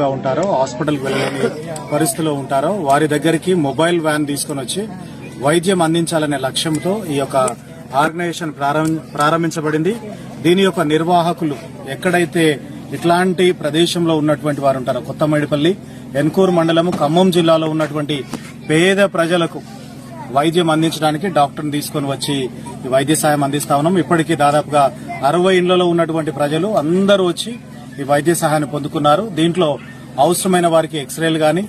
గా ఉంటారో హాస్పిటల్కి వెళ్ళలేని పరిస్థితిలో ఉంటారో వారి దగ్గరికి మొబైల్ వ్యాన్ తీసుకొని వచ్చి వైద్యం అందించాలనే లక్ష్యంతో ఈ యొక్క ఆర్గనైజేషన్ ప్రారంభించబడింది. దీని యొక్క నిర్వాహకులు ఎక్కడైతే ఇట్లాంటి ప్రదేశంలో ఉన్నటువంటి వారు ఉంటారో కొత్త మేడిపల్లి ఎన్కూరు మండలము ఖమ్మం జిల్లాలో ఉన్నటువంటి పేద ప్రజలకు వైద్యం అందించడానికి డాక్టర్ని తీసుకొని వచ్చి వైద్య సాయం అందిస్తా ఉన్నాం. ఇప్పటికీ దాదాపుగా అరవై ఇండ్లలో ఉన్నటువంటి ప్రజలు అందరూ వచ్చి ఈ వైద్య సహాయాన్ని పొందుకున్నారు. దీంట్లో అవసరమైన వారికి ఎక్స్రేలు గాని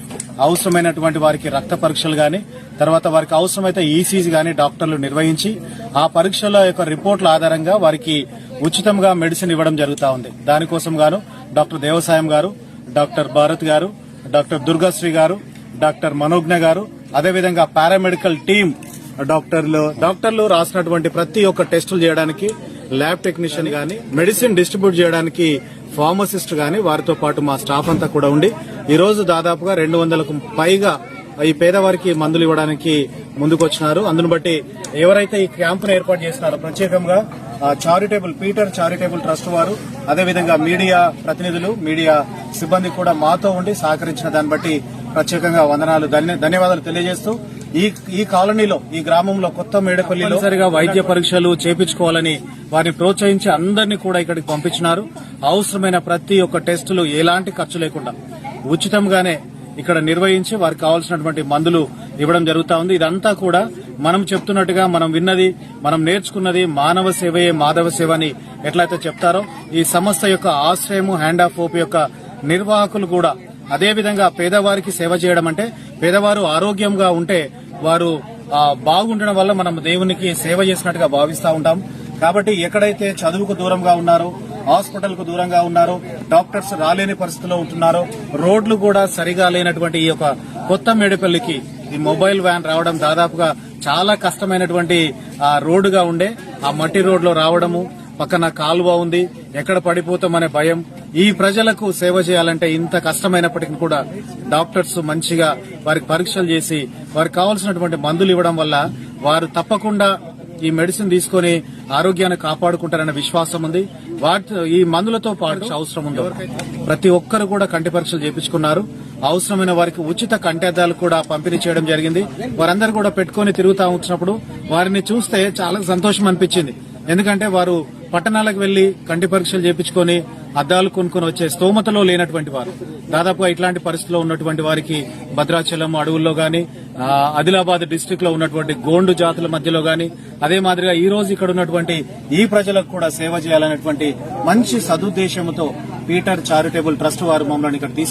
అవసరమైనటువంటి వారికి రక్త పరీక్షలు గాని తర్వాత వారికి అవసరమైతే ఈసీజీ గాని డాక్టర్లు నిర్వహించి ఆ పరీక్షల యొక్క రిపోర్ట్ల ఆధారంగా వారికి ఉచితంగా మెడిసిన్ ఇవ్వడం జరుగుతా ఉంది. దానికోసం గాను డాక్టర్ దేవసాయం గారు డాక్టర్ భారత్ గారు డాక్టర్ దుర్గాశ్రీ గారు డాక్టర్ మనోజ్ఞ గారు అదేవిధంగా పారామెడికల్ టీం డాక్టర్లు డాక్టర్లు రాసినటువంటి ప్రతి ఒక్క టెస్టులు చేయడానికి ల్యాబ్ టెక్నీషియన్ గాని మెడిసిన్ డిస్ట్రిబ్యూట్ చేయడానికి ఫార్మసిస్ట్ గాని వారితో పాటు మా స్టాఫ్ అంతా కూడా ఉండి ఈ రోజు దాదాపుగా రెండు వందలకు పైగా ఈ పేదవారికి మందులు ఇవ్వడానికి ముందుకొచ్చినారు. అందును బట్టి ఎవరైతే ఈ క్యాంపును ఏర్పాటు చేస్తున్నారో ప్రత్యేకంగా చారిటబుల్ పీటర్ చారిటబుల్ ట్రస్ట్ వారు అదేవిధంగా మీడియా ప్రతినిధులు మీడియా సిబ్బంది కూడా మాతో ఉండి సహకరించిన దాన్ని బట్టి ప్రత్యేకంగా వందనాలు ధన్యవాదాలు తెలియజేస్తూ ఈ ఈ కాలనీలో ఈ గ్రామంలో కొత్త మేడపల్లిలో సరిగా వైద్య పరీక్షలు చేపించుకోవాలని వారిని ప్రోత్సహించి అందరినీ కూడా ఇక్కడికి పంపించినారు. అవసరమైన ప్రతి ఒక్క టెస్టులు ఎలాంటి ఖర్చు లేకుండా ఉచితంగానే ఇక్కడ నిర్వహించి వారికి కావాల్సినటువంటి మందులు ఇవ్వడం జరుగుతా ఉంది. ఇదంతా కూడా మనం చెప్తున్నట్టుగా మనం విన్నది మనం నేర్చుకున్నది మానవ సేవయే మాధవ సేవ అని ఎట్లయితే చెప్తారో ఈ సంస్థ యొక్క ఆశ్రయము హ్యాండ్ ఆఫ్ హోప్ యొక్క నిర్వాహకులు కూడా అదేవిధంగా పేదవారికి సేవ చేయడం అంటే పేదవారు ఆరోగ్యంగా ఉంటే వారు బాగుండడం వల్ల మనం దేవునికి సేవ చేసినట్టుగా భావిస్తూ ఉంటాం. కాబట్టి ఎక్కడైతే చదువుకు దూరంగా ఉన్నారో హాస్పిటల్కు దూరంగా ఉన్నారో డాక్టర్స్ రాలేని పరిస్థితిలో ఉంటున్నారో రోడ్లు కూడా సరిగా లేనటువంటి ఈ యొక్క కొత్త మేడిపల్లికి ఈ మొబైల్ వ్యాన్ రావడం దాదాపుగా చాలా కష్టమైనటువంటి ఆ రోడ్డుగా ఉండే ఆ మట్టి రోడ్లో రావడము పక్కన కాలువ ఉంది. ఎక్కడ పడిపోతామనే భయం. ఈ ప్రజలకు సేవ చేయాలంటే ఇంత కష్టమైనప్పటికీ కూడా డాక్టర్స్ మంచిగా వారికి పరీక్షలు చేసి వారికి కావాల్సినటువంటి మందులు ఇవ్వడం వల్ల వారు తప్పకుండా ఈ మెడిసిన్ తీసుకొని ఆరోగ్యాన్ని కాపాడుకుంటారనే విశ్వాసం ఉంది. వాటి ఈ మందులతో పాటు అవసరం ఉందో ప్రతి ఒక్కరు కూడా కంటి పరీక్షలు చేయించుకున్నారు. అవసరమైన వారికి ఉచిత కంటేద్దాలు కూడా పంపిణీ చేయడం జరిగింది. వారందరూ కూడా పెట్టుకొని తిరుగుతా వచ్చినప్పుడు వారిని చూస్తే చాలా సంతోషం అనిపించింది. ఎందుకంటే వారు పట్టణాలకు వెళ్ళి కంటి పరీక్షలు చేపించుకొని అద్దాలు కొనుక్కొని వచ్చే స్తోమతలో లేనటువంటి వారు. దాదాపుగా ఇట్లాంటి పరిస్థితిలో ఉన్నటువంటి వారికి భద్రాచలం అడవుల్లో గాని ఆదిలాబాద్ డిస్టిక్లో ఉన్నటువంటి గోండు జాతుల మధ్యలో గాని అదే మాదిరిగా ఈ రోజు ఇక్కడ ఉన్నటువంటి ఈ ప్రజలకు కూడా సేవ చేయాలనేటువంటి మంచి సదుద్దేశంతో పీటర్ చారిటబుల్ ట్రస్ట్ వారు మమ్మల్ని ఇక్కడ తీసుకు